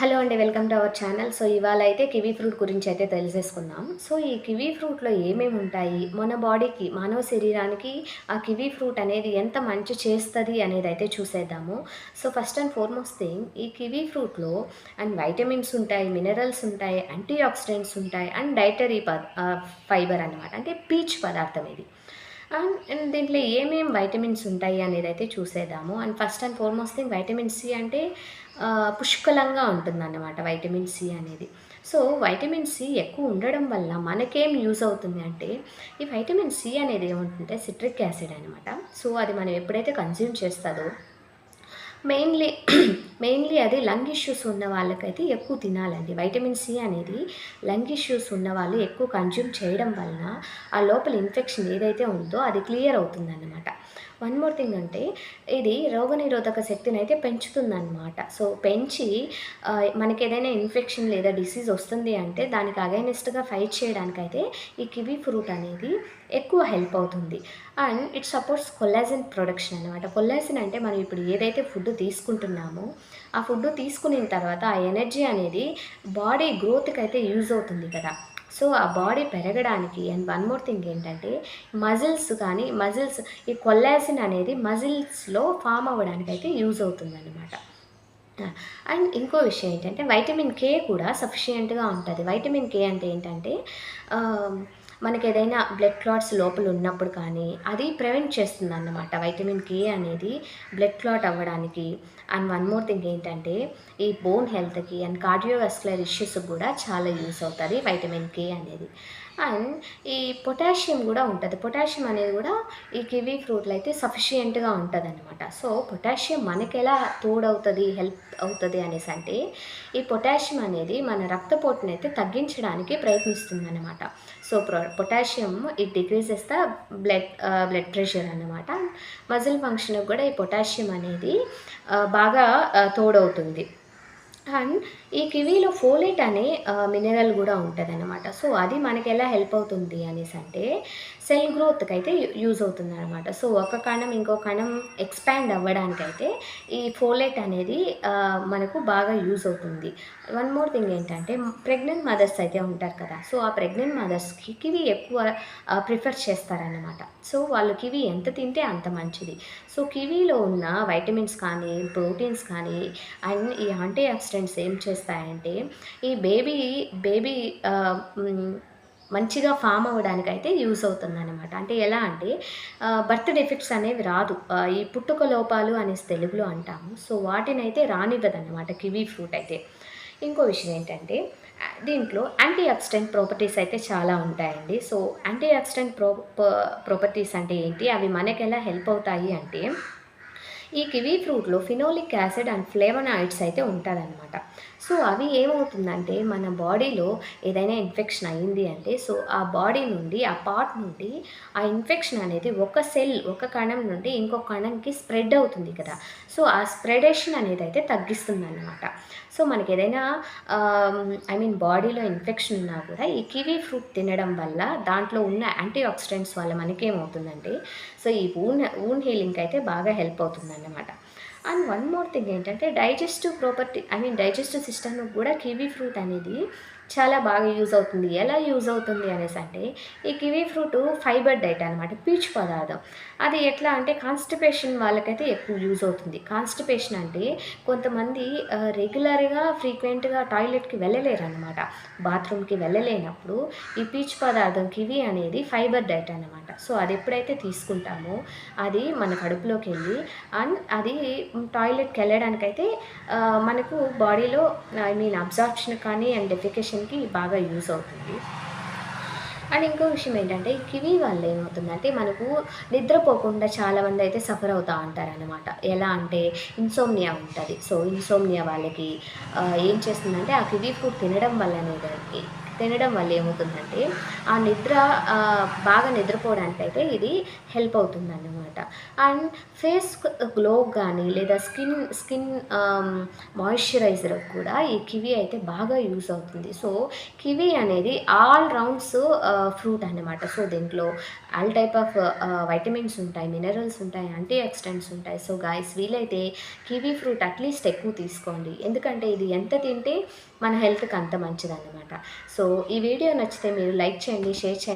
Hello అండి welcome to our channel. So ఇవాళ అయితే కివీ ఫ్రూట్ గురించి అయితే తెలిసేసుకుందాం. సో ఈ కివీ ఫ్రూట్లో ఏమేమి ఉంటాయి? మన బాడీకి మానవ శరీరానికి ఆ కివీ ఫ్రూట్ అనేది ఎంత మంచి చేస్తుంది అనేది అయితే చూసేద్దాము. So first and foremost thing ఈ కివీ ఫ్రూట్లో అండ్ వైటమిన్స్ ఉంటాయి మినరల్స్ ఉంటాయి యాంటీ ఆక్సిడెంట్స్ ఉంటాయి అండ్ డైటరీ ఫైబర్ అనమాట అంటే పీచ్ పదార్థం ఇది. అండ్ దీంట్లో ఏమేమి వైటమిన్స్ ఉంటాయి అనేది అయితే చూసేద్దాము. And first and foremost thing vitamin C అంటే పుష్కలంగా ఉంటుందన్నమాట వైటమిన్ సి అనేది. సో వైటమిన్ సి ఎక్కువ ఉండడం వల్ల మనకేం యూజ్ అవుతుంది అంటే ఈ వైటమిన్ సి అనేది ఏముంటుంటే సిట్రిక్ యాసిడ్ అనమాట సో అది మనం ఎప్పుడైతే కన్జ్యూమ్ చేస్తుందో మెయిన్లీ మెయిన్లీ అది లంగ్ ఇష్యూస్ ఉన్న వాళ్ళకైతే ఎక్కువ తినాలండి. వైటమిన్ సి అనేది లంగ్ ఇష్యూస్ ఉన్న వాళ్ళు ఎక్కువ కన్జ్యూమ్ చేయడం వలన ఆ లోపల ఇన్ఫెక్షన్ ఏదైతే ఉందో అది క్లియర్ అవుతుందన్నమాట. వన్ మోర్ థింగ్ అంటే ఇది రోగనిరోధక శక్తిని అయితే పెంచుతుందన్నమాట. సో పెంచి మనకి ఏదైనా ఇన్ఫెక్షన్ లేదా డిసీజ్ వస్తుంది అంటే దానికి అగైనెస్ట్గా ఫైట్ చేయడానికైతే ఈ కివీ ఫ్రూట్ అనేది ఎక్కువ హెల్ప్ అవుతుంది. And it supports collagen production అనమాట కొల్లాజిన్ అంటే మనం ఇప్పుడు ఏదైతే ఫుడ్ తీసుకుంటున్నామో ఆ ఫుడ్ తీసుకున్న తర్వాత ఆ ఎనర్జీ అనేది బాడీ గ్రోత్కి అయితే యూజ్ అవుతుంది కదా. సో ఆ బాడీ పెరగడానికి అండ్ వన్ మోర్ థింగ్ ఏంటంటే మజిల్స్ కానీ మజిల్స్ ఈ కొల్లాసిన్ అనేది మజిల్స్లో ఫామ్ అవ్వడానికి అయితే యూజ్ అవుతుందన్నమాట. అండ్ ఇంకో విషయం ఏంటంటే వైటమిన్ కే కూడా సఫిషియెంట్గా ఉంటుంది. వైటమిన్ కే అంటే ఏంటంటే మనకి ఏదైనా బ్లడ్ క్లాట్స్ లోపల ఉన్నప్పుడు కానీ అది ప్రివెంట్ చేస్తుంది అన్నమాట వైటమిన్ కే అనేది బ్లడ్ క్లాట్ అవ్వడానికి. అండ్ వన్ మోర్ థింగ్ ఏంటంటే ఈ బోన్ హెల్త్కి అండ్ కార్డియోవాస్కులర్ ఇష్యూస్ కూడా చాలా యూస్ అవుతుంది వైటమిన్ కే అనేది. అండ్ ఈ పొటాషియం కూడా ఉంటుంది. పొటాషియం అనేది కూడా ఈ కివీ ఫ్రూట్లో అయితే సఫిషియెంట్గా ఉంటుంది అనమాట సో పొటాషియం మనకి ఎలా తోడవుతుంది హెల్ప్ అవుతుంది అనేసి అంటే ఈ పొటాషియం అనేది మన రక్తపోటుని అయితే తగ్గించడానికి ప్రయత్నిస్తుంది అనమాట so potassium it decreases the blood blood pressure అనమాట మజిల్ ఫంక్షన్కి కూడా ఈ పొటాషియం అనేది uh, బాగా uh, తోడవుతుంది. అండ్ ఈ కివీలో ఫోలేట్ అనే మినరల్ కూడా ఉంటుంది అనమాట సో అది మనకి ఎలా హెల్ప్ అవుతుంది అనేసి అంటే సెల్ గ్రోత్కి అయితే యూజ్ అవుతుంది అనమాట సో ఒక కణం ఇంకో కణం ఎక్స్పాండ్ అవ్వడానికైతే ఈ ఫోలేట్ అనేది మనకు బాగా యూజ్ అవుతుంది. వన్ మోర్ థింగ్ ఏంటంటే ప్రెగ్నెంట్ మదర్స్ అయితే ఉంటారు కదా సో ఆ ప్రెగ్నెంట్ మదర్స్కి కివి ఎక్కువ ప్రిఫర్ చేస్తారన్నమాట. సో వాళ్ళు కివి ఎంత తింటే అంత మంచిది. సో కివీలో ఉన్న వైటమిన్స్ కానీ ప్రోటీన్స్ కానీ అండ్ ఈ యాంటీ ఆక్సిడెంట్స్ ఏం చేస్తాయంటే ఈ బేబీ బేబీ మంచిగా ఫామ్ అవ్వడానికి అయితే యూస్ అవుతుంది అనమాట అంటే ఎలా అంటే బర్త్ డిఫెక్ట్స్ అనేవి రాదు. ఈ పుట్టుక లోపాలు అనేసి తెలుగులో అంటాము. సో వాటిని అయితే రానివ్వదన్నమాట కివీ ఫ్రూట్ అయితే. ఇంకో విషయం ఏంటంటే దీంట్లో యాంటీ ఆక్సిడెంట్ ప్రాపర్టీస్ అయితే చాలా ఉంటాయండి. So anti oxidant pro properties అంటే ఏంటి? అవి మనకి ఎలా హెల్ప్ అవుతాయి అంటే ఈ కివీ ఫ్రూట్లో ఫినోలిక్ యాసిడ్ అండ్ ఫ్లేవనాయిడ్స్ అయితే ఉంటుందన్నమాట. సో అవి ఏమవుతుందంటే మన బాడీలో ఏదైనా ఇన్ఫెక్షన్ అయింది అంటే సో ఆ బాడీ నుండి ఆ పార్ట్ నుండి ఆ ఇన్ఫెక్షన్ అనేది ఒక సెల్ ఒక కణం నుండి ఇంకో కణంకి స్ప్రెడ్ అవుతుంది కదా. సో ఆ స్ప్రెడేషన్ అనేది అయితే తగ్గిస్తుంది అన్నమాట సో మనకి ఏదైనా ఐ మీన్ బాడీలో ఇన్ఫెక్షన్ ఉన్నా కూడా ఈ కివీ ఫ్రూట్ తినడం వల్ల దాంట్లో ఉన్న యాంటీ ఆక్సిడెంట్స్ వల్ల మనకేమవుతుందంటే సో ఈ ఊన్ ఊన్ హీలింగ్కి అయితే బాగా హెల్ప్ అవుతుంది అనమాట అండ్ వన్ మోర్ థింగ్ ఏంటంటే digestive property I mean digestive సిస్టమ్కి కూడా కివీ ఫ్రూట్ అనేది చాలా బాగా యూజ్ అవుతుంది. ఎలా యూజ్ అవుతుంది అనేసి అంటే ఈ కివీ ఫ్రూట్ ఫైబర్ డైట్ అనమాట పీచు పదార్థం. అది ఎట్లా అంటే కాన్స్టిపేషన్ వాళ్ళకైతే ఎక్కువ యూజ్ అవుతుంది. కాన్స్టిపేషన్ అంటే కొంతమంది రెగ్యులర్గా ఫ్రీక్వెంట్గా టాయిలెట్కి వెళ్ళలేరు అనమాట బాత్రూమ్కి వెళ్ళలేనప్పుడు ఈ పీచు పదార్థం కివీ అనేది ఫైబర్ డైట్ అనమాట సో అది ఎప్పుడైతే తీసుకుంటామో అది మన కడుపులోకి వెళ్ళి అండ్ అది టాయిలెట్కి వెళ్ళడానికైతే మనకు బాడీలో ఐ మీన్ అబ్జార్ప్షన్ కానీ అండ్ డెఫికేషన్కి బాగా యూజ్ అవుతుంది. అండ్ ఇంకో విషయం ఏంటంటే కివి కివీ వల్ల ఏమవుతుందంటే మనకు నిద్రపోకుండా చాలామంది అయితే సఫర్ అవుతూ ఉంటారనమాట ఎలా అంటే ఇన్సోమ్నియా ఉంటుంది. సో ఇన్సోమ్నియా వాళ్ళకి ఏం చేస్తుందంటే ఆ కివీ ఫుడ్ తినడం వల్లనే దానికి తినడం వల్ల ఏమవుతుందంటే ఆ నిద్ర బాగా నిద్రపోవడానికి అయితే ఇది హెల్ప్ అవుతుంది అన్నమాట అండ్ ఫేస్ గ్లో కానీ లేదా స్కిన్ స్కిన్ మాయిశ్చరైజర్ కూడా ఈ కివి అయితే బాగా యూస్ అవుతుంది. సో కివి అనేది ఆల్ రౌండ్స్ ఫ్రూట్ అన్నమాట. సో దీంట్లో ఆల్ టైప్ ఆఫ్ వైటమిన్స్ ఉంటాయి మినరల్స్ ఉంటాయి యాంటీ ఆక్సిడెంట్స్ ఉంటాయి. సో గాయస్ వీలైతే కివీ ఫ్రూట్ అట్లీస్ట్ ఎక్కువ తీసుకోండి. ఎందుకంటే ఇది ఎంత తింటే మన హెల్త్కి అంత మంచిదన్నమాట. సో ఈ వీడియో నచ్చితే మీరు లైక్ చేయండి షేర్ చేయండి.